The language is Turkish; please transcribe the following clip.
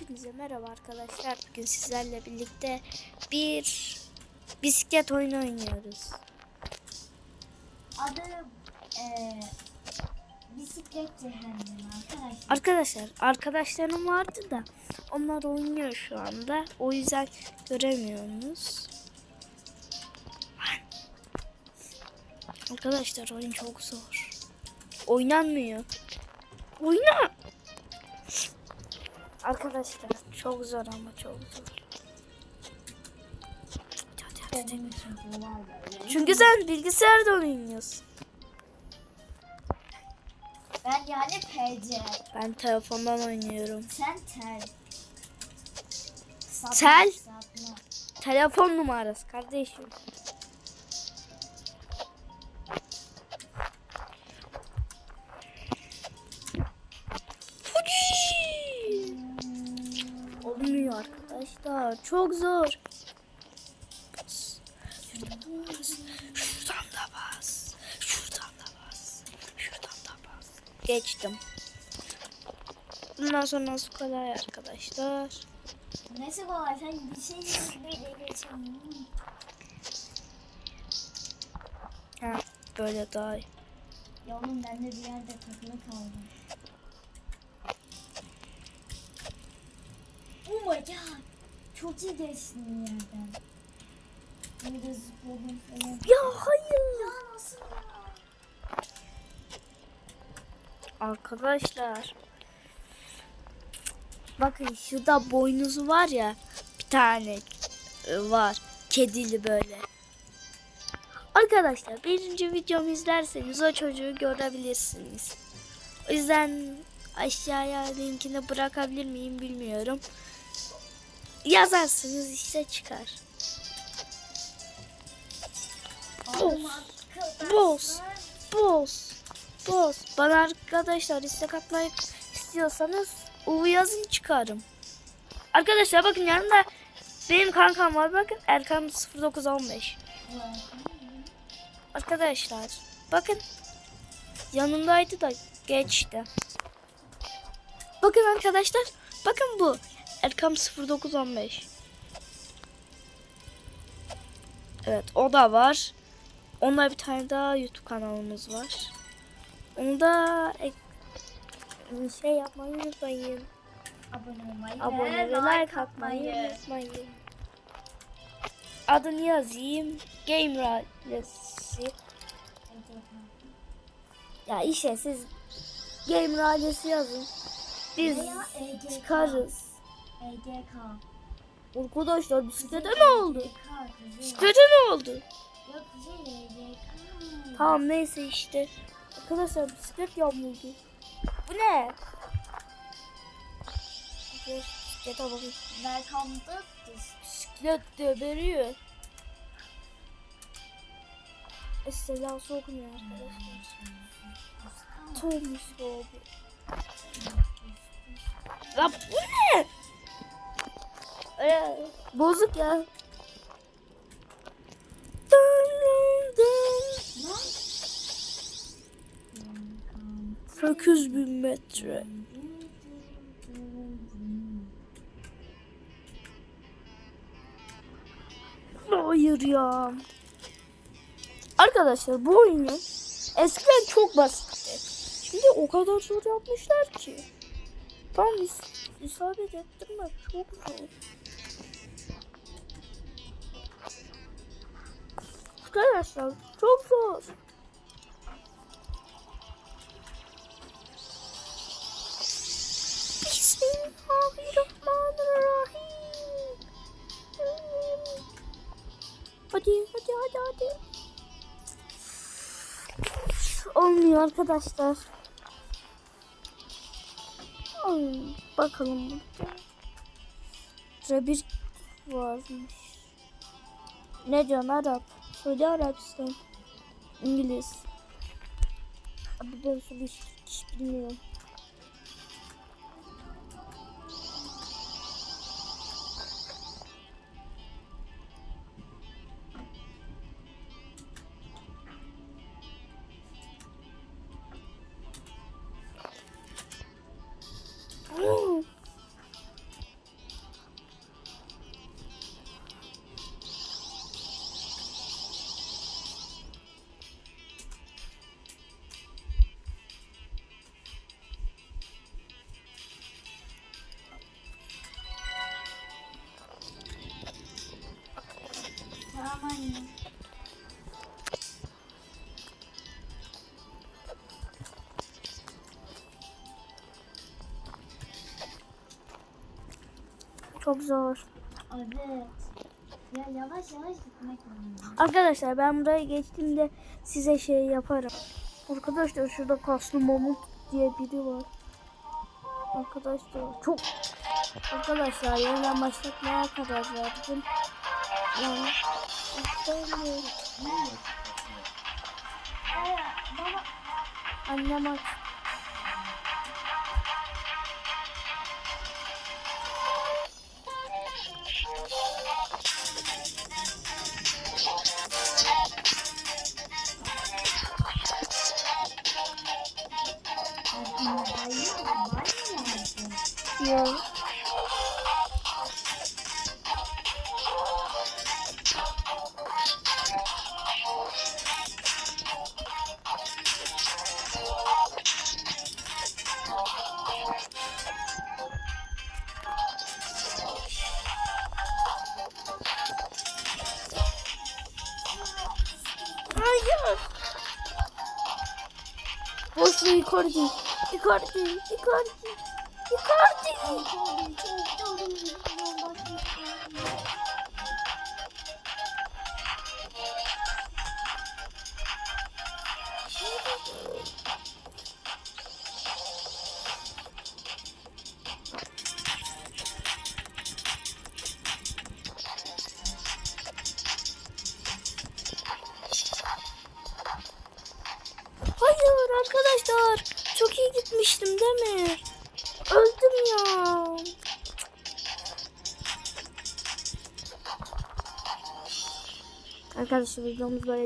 Hepinize merhaba arkadaşlar. Bugün sizlerle birlikte bir bisiklet oyunu oynuyoruz. Adı eee bisiklet cehennemi arkadaşlar. Arkadaşlar arkadaşlarım vardı da onlar oynuyor şu anda. O yüzden göremiyorsunuz. Arkadaşlar oyun çok zor. Oynanmıyor. Oyna. Arkadaşlar çok zor ama çok zor. Çünkü sen bilgisayarda oynuyorsun. Ben yani PC. Ben telefondan oynuyorum. Sen tel. Sapma, Tel? sapma. Telefon numarası kardeşim. Çok zor. Şuradan bas. Şuradan da bas. Şuradan da bas. Şuradan da bas. Geçtim. Bundan sonra nasıl kolay arkadaşlar. Neyse kolay sen bir şey böyle geçemiyorum. Ha, böyle daha iyi. Ya oğlum ben de bir yerde takılı kaldım. Oh my god. Çok iyi geçtin yerden. De zıpladım falan. Ya hayır. Ya nasıl ya? Arkadaşlar. Bakın şurada boynuzu var ya. Bir tane e, var. Kedili böyle. Arkadaşlar birinci videomu izlerseniz o çocuğu görebilirsiniz. O yüzden aşağıya linkini bırakabilir miyim bilmiyorum. Yazarsınız işte çıkar. Boz. arkadaşlar. Boz. Boz. Bana arkadaşlar istek atmayı istiyorsanız Uvu yazın çıkarım. Arkadaşlar bakın yanında benim kankam var. Bakın Erkan 0915. Arkadaşlar bakın yanındaydı da geçti. Bakın arkadaşlar bakın bu Erkam 0915. Evet o da var. Onda bir tane daha YouTube kanalımız var. Onu da şey yapmayı unutmayın. Abone olmayı Abone ve like atmayı unutmayın. Adını yazayım. Game Rally'si. Ya işte siz Game Rally'si yazın. Biz EGK. çıkarız. EGK. Arkadaşlar bisiklete ne oldu? Bisiklete ne oldu? Tamam neyse işte. Arkadaşlar bisiklet yağmurdu. Bu ne? Bisiklete bakın. Welcome to this. Bisiklet deberiyor. Esselası okumuyor arkadaşlar. Thomas abi. Ya bu Ee, bozuk ya. Lan. 8000 metre. Hayır ya. Arkadaşlar bu oyunu eskiden çok basitti. Şimdi o kadar zor yapmışlar ki. Ben is isabet ettim ben çok zor. Arkadaşlar çok zor. Bismillahirrahmanirrahim. Hadi hadi hadi hadi. Olmuyor arkadaşlar. Ay, bakalım burada. Burada bir varmış. Ne diyorsun Arap? Söyle Arabistan. İngiliz. Abi ben şunu hiç, hiç bilmiyorum. Çok zor. Evet. Ya yavaş yavaş gitmek lazım. Arkadaşlar ben buraya geçtiğimde size şey yaparım. Arkadaşlar şurada kaslı mamut diye biri var. Arkadaşlar çok Arkadaşlar yeniden başlatmaya karar verdim. Yani Annem aç. Yok. Boşuna yukarı değil. Yukarı değil. Yukarı değil. Yukarı değil. Arkadaşlar. Çok iyi gitmiştim değil mi? Öldüm ya. Arkadaşlar videomuz böyle